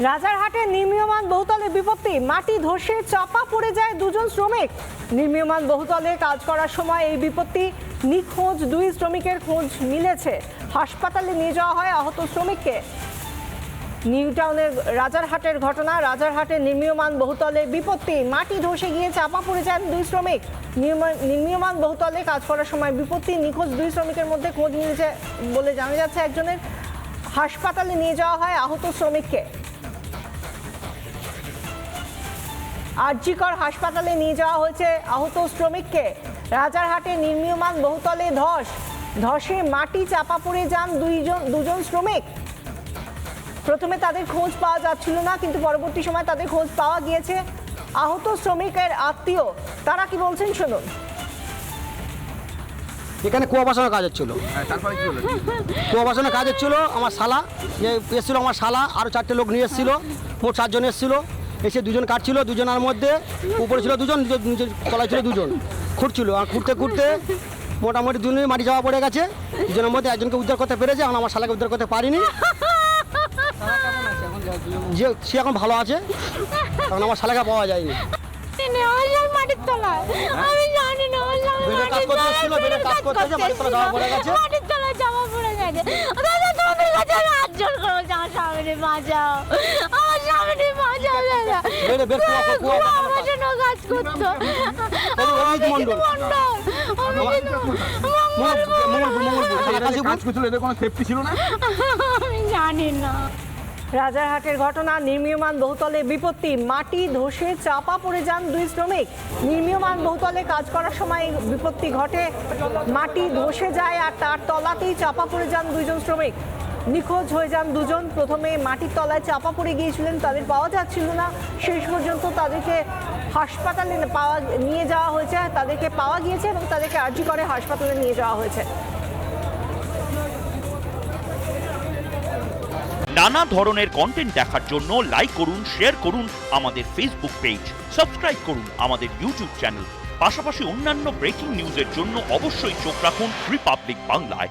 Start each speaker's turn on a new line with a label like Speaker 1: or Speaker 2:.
Speaker 1: রাজারহাটে নির্মীয়মান বহুতলে বিপত্তি। মাটি ধসে চাপা পড়ে যায় দুজন শ্রমিক। নির্মীয়মান বহুতলে কাজ করার সময় এই বিপত্তি নিখোঁজ দুই শ্রমিকের খোঁজ মিলেছে। হাসপাতালে নিয়ে যাওয়া হয় আহত শ্রমিককে। নিউ টাউনের রাজারহাটের ঘটনা, রাজারহাটে নির্মীয়মান বহুতলে বিপত্তি। মাটি ধসে গিয়ে চাপা পড়ে যান দুই শ্রমিক। নির্মা- নির্মীয়মান বহুতলে কাজ করার সময় বিপত্তি নিখোঁজ দুই শ্রমিকের মধ্যে খোঁজ মিলেছে বলে জানা যাচ্ছে। একজনের হাসপাতালে নিয়ে যাওয়া হয় আহত শ্রমিককে। আরজিকর হাসপাতালে নিয়ে যাওয়া হয়েছে আহত শ্রমিককে। রাজারহাটে নির্মীয়মান বহুতলে ধস। ধসে মাটি চাপা পড়ে যান দুইজন দুজন শ্রমিক। প্রথমে তাদের খোঁজ পাওয়া যাচ্ছিল না কিন্তু পরবর্তী সময় তাদের খোঁজ পাওয়া গিয়েছে। আহত শ্রমিকের আত্মীয় তারা কি বলছেন শুনুন।
Speaker 2: এখানে কুয়াবাসনের কাজ হচ্ছিল।
Speaker 3: হ্যাঁ, তারপরে কি হলো
Speaker 2: কুয়া বাসানোর কাজ হচ্ছিল আমার শালা যে এসেছিল আমার শালা আরও চারটে লোক নিয়ে এসেছিল মোট চারজন এসেছিল। এসে দুজন কাটছিল দুজনের মধ্যে উপরে ছিল দুজন তলায় ছিল দুজন। খুঁড়ছিল আর খুঁড়তে খুঁড়তে মোটামুটি দুজনেই মাটি যাওয়া পড়ে গেছে। দুজনের মধ্যে একজনকে উদ্ধার করতে পেরেছে এখন আমার শালাকে উদ্ধার করতে পারিনি। যে সে এখন ভালো আছে কারণ আমার শালাকে পাওয়া যায়নি।
Speaker 4: আমি আমি বাঁচাও। কাজ করতো আমি জানি না।
Speaker 1: রাজারহাটের ঘটনা নির্মীয়মান বহুতলে বিপত্তি মাটি ধসে চাপা পড়ে যান দুই শ্রমিক। নির্মীয়মান বহুতলে কাজ করার সময় বিপত্তি ঘটে মাটি ধসে যায় আর তার তলাতেই চাপা পড়ে যান দুইজন শ্রমিক। নিখোঁজ হয়ে যান দুজন। প্রথমে মাটির তলায় চাপা পড়ে গিয়েছিলেন, তাদের পাওয়া যাচ্ছিল না। শেষ পর্যন্ত তাদেরকে হাসপাতালে পাওয়া, নিয়ে যাওয়া হয়েছে, তাদেরকে পাওয়া গিয়েছে এবং তাদেরকে আর্জি করে হাসপাতালে নিয়ে যাওয়া হয়েছে।
Speaker 5: নানা ধরনের কন্টেন্ট দেখার জন্য লাইক করুন শেয়ার করুন আমাদের ফেসবুক পেজ সাবস্ক্রাইব করুন আমাদের ইউটিউব চ্যানেল পাশাপাশি অন্যান্য ব্রেকিং নিউজের জন্য অবশ্যই চোখ রাখুন রিপাবলিক বাংলায়